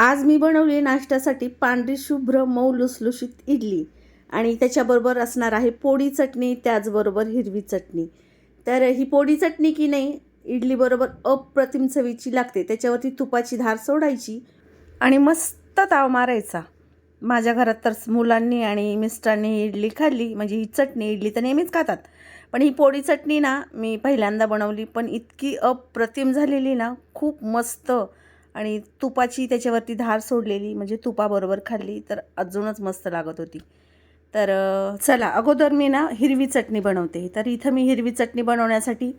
आज मी बनवली नाश्त्यासाठी पांढरी शुभ्र मऊ लुसलुशीत इडली. आणि त्याच्याबरोबर असणार आहे पोळी चटणी त्याचबरोबर हिरवी चटणी. तर ही पोळी चटणी की नाही इडलीबरोबर अप्रतिम चवीची लागते. त्याच्यावरती तुपाची धार सोडायची आणि मस्त ताव मारायचा. माझ्या घरात तर मुलांनी आणि मिस्टरांनी इडली खाल्ली. म्हणजे ही चटणी इडली तर नेहमीच खातात. पण ही पोळी चटणी ना मी पहिल्यांदा बनवली. पण इतकी अप्रतिम झालेली ना खूप मस्त आणि तुपाची त्याच्यावरती धार सोडलेली म्हणजे तुपाबरोबर खाल्ली तर अजूनच मस्त लागत होती. तर चला अगोदर मी ना हिरवी चटणी बनवते. तर इथं मी हिरवी चटणी बनवण्यासाठी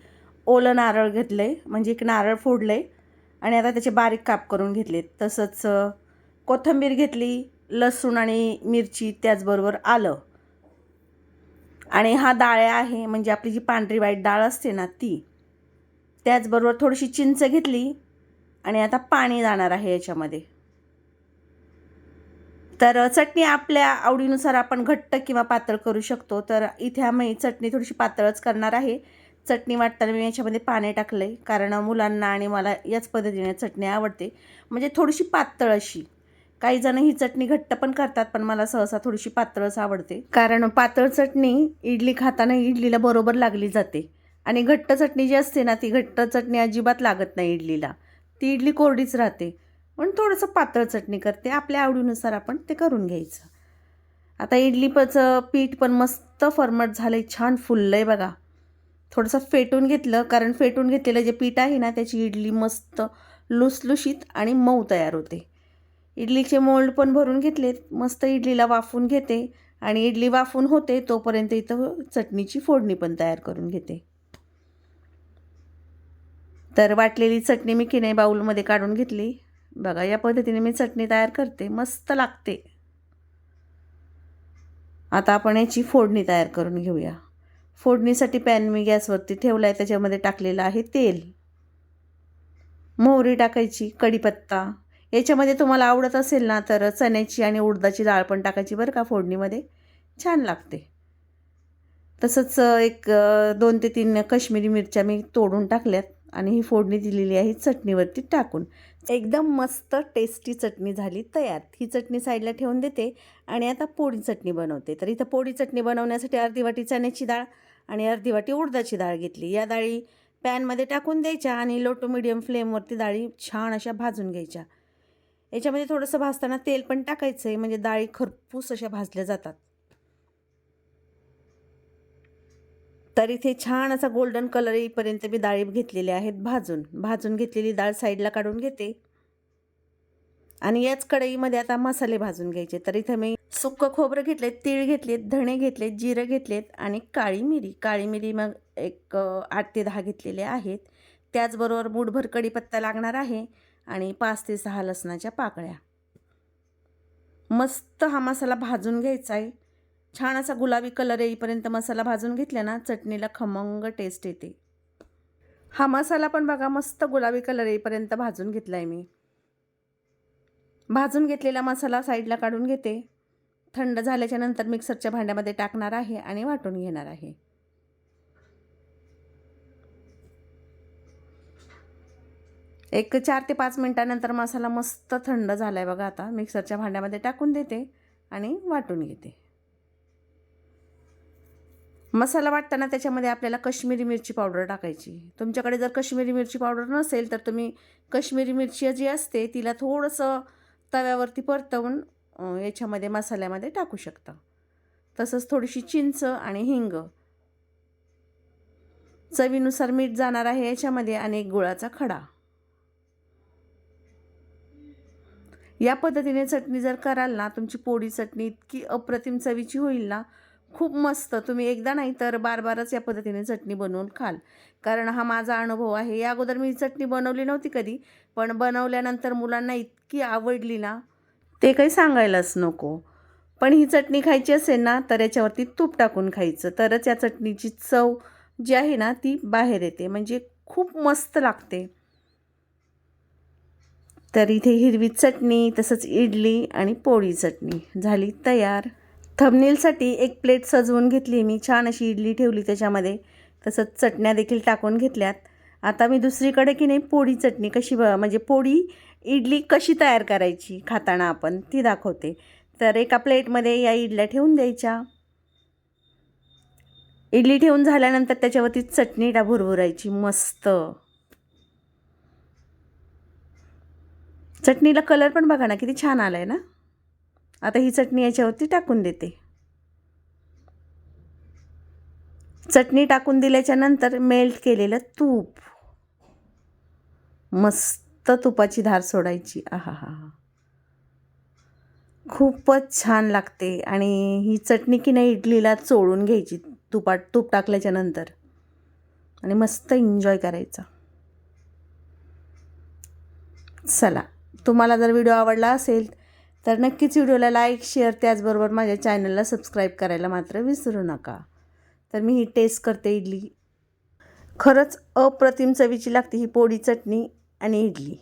ओलं नारळ घेतलं आहे म्हणजे एक नारळ फोडलं आहे आणि आता त्याचे बारीक काप करून घेतले तसंच कोथंबीर कोथिंबीर घेतली लसूण आणि मिरची त्याचबरोबर आलं. आणि हा डाळ्या आहे म्हणजे आपली जी पांढरी वाईट डाळ असते ना ती त्याचबरोबर थोडीशी चिंच घेतली आणि आता पाणी जाणार आहे याच्यामध्ये. तर चटणी आपल्या आवडीनुसार आपण घट्ट किंवा पातळ करू शकतो. तर इथे आम्ही चटणी थोडीशी पातळच करणार आहे. चटणी वाटताना मी याच्यामध्ये पाणी टाकलं आहे कारण मुलांना आणि मला याच पद्धतीने चटणी आवडते. म्हणजे थोडीशी पातळ अशी. काही जण ही चटणी घट्ट पण करतात पण मला सहसा थोडीशी पातळच आवडते. कारण पातळ चटणी इडली खाताना इडलीला बरोबर लागली जाते. आणि घट्ट चटणी जी असते ना ती घट्ट चटणी अजिबात लागत नाही इडलीला. ती इडली कोरडीच राहते. पण थोडंसं पातळ चटणी करते. आपल्या आवडीनुसार आपण ते करून घ्यायचं. आता इडलीचं पीठ पण मस्त फरमट झालं आहे छान फुललं आहे बघा. थोडंसं फेटून घेतलं. कारण फेटून घेतलेलं जे पीठ आहे ना त्याची इडली मस्त लुसलुशीत आणि मऊ तयार होते. इडलीचे मोल्ड पण भरून घेतलेत. मस्त इडलीला वाफून घेते. आणि इडली वाफून होते तोपर्यंत इथं चटणीची फोडणी पण तयार करून घेते. तर वाटलेली चटणी मी किने बाऊलमध्ये काढून घेतली. बघा या पद्धतीने मी चटणी तयार करते. मस्त लागते. आता आपण याची फोडणी तयार करून घेऊया. फोडणीसाठी पॅन मी गॅसवरती ठेवला आहे त्याच्यामध्ये टाकलेलं आहे तेल. मोहरी टाकायची कढीपत्ता. याच्यामध्ये तुम्हाला आवडत असेल ना तर चण्याची आणि उडदाची डाळ पण टाकायची बरं का फोडणीमध्ये. छान लागते. तसंच एक दोन ते तीन काश्मीरी मिरच्या मी तोडून टाकल्यात. आणि ही फोडणी दिलेली आहे चटणीवरती टाकून. एकदम मस्त टेस्टी चटणी झाली तयार. ही चटणी साईडला ठेवून देते आणि आता पोळी चटणी बनवते. तर इथं पोळी चटणी बनवण्यासाठी अर्धी वाटी चण्याची डाळ आणि अर्धी वाटी उडदाची डाळ घेतली. या डाळी पॅनमध्ये टाकून द्यायच्या आणि लो टू मिडियम फ्लेमवरती डाळी छान अशा भाजून घ्यायच्या. याच्यामध्ये थोडंसं भाजताना तेल पण टाकायचं आहे म्हणजे डाळी खरपूस अशा भाजल्या जातात. तर इथे छान असा गोल्डन कलर येईपर्यंत मी डाळी घेतलेल्या आहेत भाजून. भाजून घेतलेली डाळ साईडला काढून घेते. आणि याच कढईमध्ये आता मसाले भाजून घ्यायचे. तर इथं मी सुक्क खोबरं घेतलेत तीळ घेतलेत धणे घेतलेत जिरं घेतलेत आणि काळी मिरी. काळी मिरी मग एक आठ ते दहा घेतलेले आहेत. त्याचबरोबर मूठभर कढीपत्ता लागणार आहे आणि पाच ते सहा लसणाच्या पाकळ्या. मस्त हा मसाला भाजून घ्यायचा आहे. छान असा गुलाबी कलर येईपर्यंत मसाला भाजून घेतला ना चटणीला खमंग टेस्ट येते. हा मसाला पण बघा मस्त गुलाबी कलर येईपर्यंत भाजून घेतला आहे मी. भाजून घेतलेला मसाला साईडला काढून घेते. थंड झाल्याच्यानंतर मिक्सरच्या भांड्यामध्ये टाकणार आहे आणि वाटून घेणार आहे. एक चार ते पाच मिनटानंतर मसाला मस्त थंड झाला आहे बघा आता. मिक्सरच्या भांड्यामध्ये टाकून देते आणि वाटून घेते. मसाला वाटताना त्याच्यामध्ये आपल्याला कश्मीरी मिरची पावडर टाकायची. तुमच्याकडे जर कश्मीरी मिरची पावडर नसेल तर तुम्ही कश्मीरी मिरची जी असते तिला थोडंसं तव्यावरती परतवून याच्यामध्ये मसाल्यामध्ये टाकू शकता. तसंच थोडीशी चिंच आणि हिंग. चवीनुसार मीठ जाणार आहे याच्यामध्ये आणि एक गुळाचा खडा. या पद्धतीने चटणी जर कराल ना तुमची पोळी चटणी इतकी अप्रतिम चवीची होईल ना खूप मस्त. तुम्ही एकदा नाही तर बार बारच या पद्धतीने चटणी बनवून खाल. कारण हा माझा अनुभव आहे. या अगोदर मी चटणी बनवली नव्हती कधी पण बनवल्यानंतर मुलांना इतकी आवडली ना ते काही सांगायलाच नको. पण ही चटणी खायची असेल ना तर याच्यावरती तूप टाकून खायचं. तरच या चटणीची चव जी आहे ना ती बाहेर येते. म्हणजे खूप मस्त लागते. तर इथे हिरवी चटणी तसंच इडली आणि पोळी चटणी. झाली तयार. थंबनेलसाठी एक प्लेट सजवून घेतली मी. छान अशी इडली ठेवली त्याच्यामध्ये. तसंच चटण्या देखील टाकून घेतल्यात. आता मी दुसरीकडे की नाही पोळी चटणी कशी ब म्हणजे पोळी इडली कशी तयार करायची खाताना आपण ती दाखवते. तर एका प्लेटमध्ये या इडल्या ठेवून द्यायच्या. इडली ठेवून झाल्यानंतर त्याच्यावरती चटणी टा भुरभुरायची. मस्त. चटणीला कलर पण बघा ना किती छान आला आहे ना? आता ही चटणी याच्यावरती टाकून देते. चटणी टाकून दिल्याच्यानंतर मेल्ट केलेलं तूप. मस्त तुपाची धार सोडायची. आहा हा हा खूपच छान लागते आणि ही चटणी की नाही इडलीला चोळून घ्यायची तुपात तूप टाकल्याच्या नंतर. आणि मस्त एन्जॉय करायचा. चला तुम्हाला जर व्हिडिओ आवडला असेल तर नक्कीच व्हिडिओला लाईक शेअर त्याचबरोबर माझ्या चॅनलला सबस्क्राईब करायला मात्र विसरू नका. तर मी ही टेस्ट करते इडली. खरंच अप्रतिम चवीची लागते ही पोळी चटणी आणि इडली.